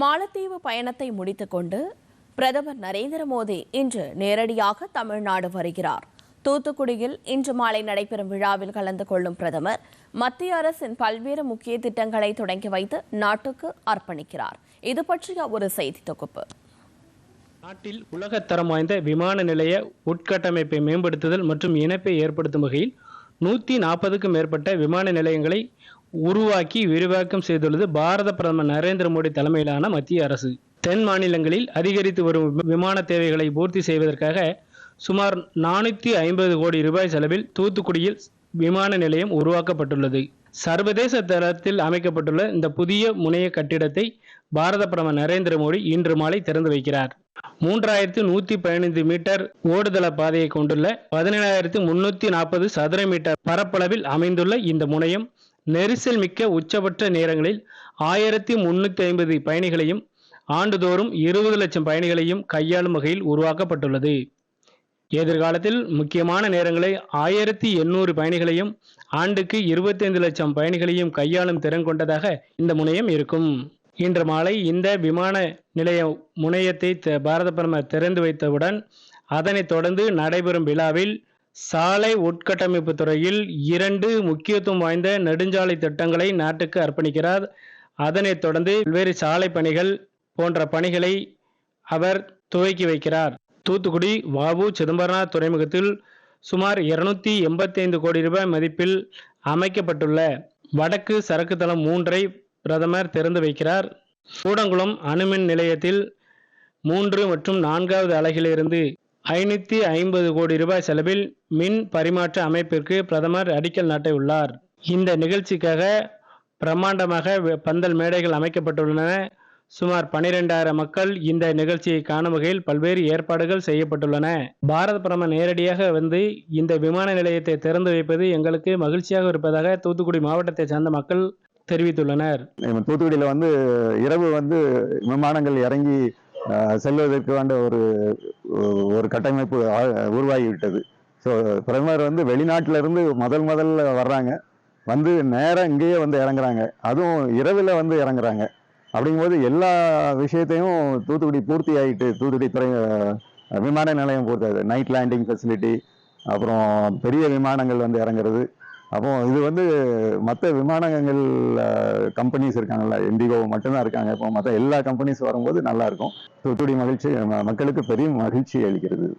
மாலத்தீவு பயணத்தை முடித்துக்கொண்டு பிரதமர் நரேந்திர மோடி இன்று நேரடியாக தமிழ்நாடு வருகிறார். தூத்துக்குடியில் இன்று மாலை நடைபெறும் விழாவில் கலந்து கொள்ளும் பிரதமர் மத்திய அரசின் பல்வேறு முக்கிய திட்டங்களை தொடங்கி வைத்து நாட்டுக்கு அர்ப்பணிக்கிறார். இது பற்றிய ஒரு செய்தி தொகுப்பு. நாட்டில் உலகத்தரம் வாய்ந்த விமான நிலைய உட்கட்டமைப்பை மேம்படுத்துதல் மற்றும் இணைப்பை ஏற்படுத்தும் வகையில் நூற்றி நாற்பதுக்கும் மேற்பட்ட விமான நிலையங்களை உருவாக்கி விரிவாக்கம் செய்துள்ளது பாரத பிரதமர் நரேந்திர மோடி தலைமையிலான மத்திய அரசு. தென் மாநிலங்களில் அதிகரித்து வரும் விமான தேவைகளை பூர்த்தி செய்வதற்காக சுமார் நானூற்றி ஐம்பது கோடி ரூபாய் செலவில் தூத்துக்குடியில் விமான நிலையம் உருவாக்கப்பட்டுள்ளது. சர்வதேச தரத்தில் அமைக்கப்பட்டுள்ள இந்த புதிய முனைய கட்டிடத்தை பாரத பிரதமர் நரேந்திர மோடி இன்று மாலை திறந்து வைக்கிறார். மூன்றாயிரத்து நூத்தி பதினைந்து மீட்டர் ஓடுதள பாதையை கொண்டுள்ள பதினேழாயிரத்து முன்னூத்தி நாற்பது சதுர மீட்டர் பரப்பளவில் அமைந்துள்ள இந்த முனையம் நெரிசல் மிக்க உச்சபட்ச நேரங்களில் ஆயிரத்தி முன்னூத்தி ஐம்பது பயணிகளையும் ஆண்டுதோறும் இருபது லட்சம் பயணிகளையும் கையாளும் வகையில் உருவாக்கப்பட்டுள்ளது. எதிர்காலத்தில் முக்கியமான நேரங்களில் ஆயிரத்தி எண்ணூறு பயணிகளையும் ஆண்டுக்கு இருபத்தைந்து லட்சம் பயணிகளையும் கையாளும் திறன் கொண்டதாக இந்த முனையம் இருக்கும். இன்று மாலை இந்த விமான நிலைய முனையத்தை த- பாரத பிரதமர் திறந்து வைத்தவுடன் அதனைத் தொடர்ந்து நடைபெறும் விழாவில் சாலை உட்கட்டமைப்பு துறையில் இரண்டு முக்கியத்துவம் வாய்ந்த நெடுஞ்சாலை திட்டங்களை நாட்டுக்கு அர்ப்பணிக்கிறார். அதனைத் தொடர்ந்து பல்வேறு சாலை பணிகள் போன்ற பணிகளை அவர் துவக்கி வைக்கிறார். தூத்துக்குடி வாவு சிதம்பரனார் துறைமுகத்தில் சுமார் இருநூத்தி எண்பத்தைந்து கோடி ரூபாய் மதிப்பில் அமைக்கப்பட்டுள்ள வடக்கு சரக்கு தளம் மூன்றை பிரதமர் திறந்து வைக்கிறார். கூடங்குளம் அணுமின் நிலையத்தில் மூன்று மற்றும் நான்காவது அலகிலிருந்து ஐநூற்றி ஐம்பது கோடி ரூபாய் செலவில் மின் பரிமாற்ற அமைப்பிற்கு பிரதமர் அடிக்கல் நாட்டியுள்ளார். உள்ளார் இந்த நிகழ்ச்சிக்காக பிரம்மாண்டமாக பந்தல் மேடைகள் அமைக்கப்பட்டுள்ளன. சுமார் பனிரெண்டாயிரம் மக்கள் இந்த நிகழ்ச்சியை காணும் வகையில் பல்வேறு ஏற்பாடுகள் செய்யப்பட்டுள்ளன. பாரத பிரதமர் நேரடியாக வந்து இந்த விமான நிலையத்தை திறந்து வைப்பது எங்களுக்கு மகிழ்ச்சியாக இருப்பதாக தூத்துக்குடி மாவட்டத்தை சேர்ந்த மக்கள் தெரிவித்துள்ளனர். தூத்துக்குடியில் வந்து இரவு வந்து விமானங்கள் இறங்கி செல்வதற்கு வேண்ட ஒரு ஒரு கட்டமைப்பு உருவாகிவிட்டது. ஸோ பிரதமர் வந்து வெளிநாட்டிலிருந்து முதல் முதல்ல வர்றாங்க. வந்து நேராக இங்கேயே வந்து இறங்குறாங்க. அதுவும் இரவில் வந்து இறங்குறாங்க. அப்படிங்கும்போது எல்லா விஷயத்தையும் தூத்துக்குடி பூர்த்தி ஆகிட்டு தூத்துக்குடி துறை விமான நிலையம் பொறுத்தது நைட் லேண்டிங் ஃபெசிலிட்டி அப்புறம் பெரிய விமானங்கள் வந்து இறங்குறது. அப்போ இது வந்து மற்ற விமானங்கள் கம்பெனிஸ் இருக்காங்கல்ல இண்டிகோ மட்டும்தான் இருக்காங்க. இப்போ மற்ற எல்லா கம்பெனிஸ் வரும்போது நல்லா இருக்கும். தூத்துக்குடி மகிழ்ச்சி மக்களுக்கு பெரிய மகிழ்ச்சி அளிக்கிறது.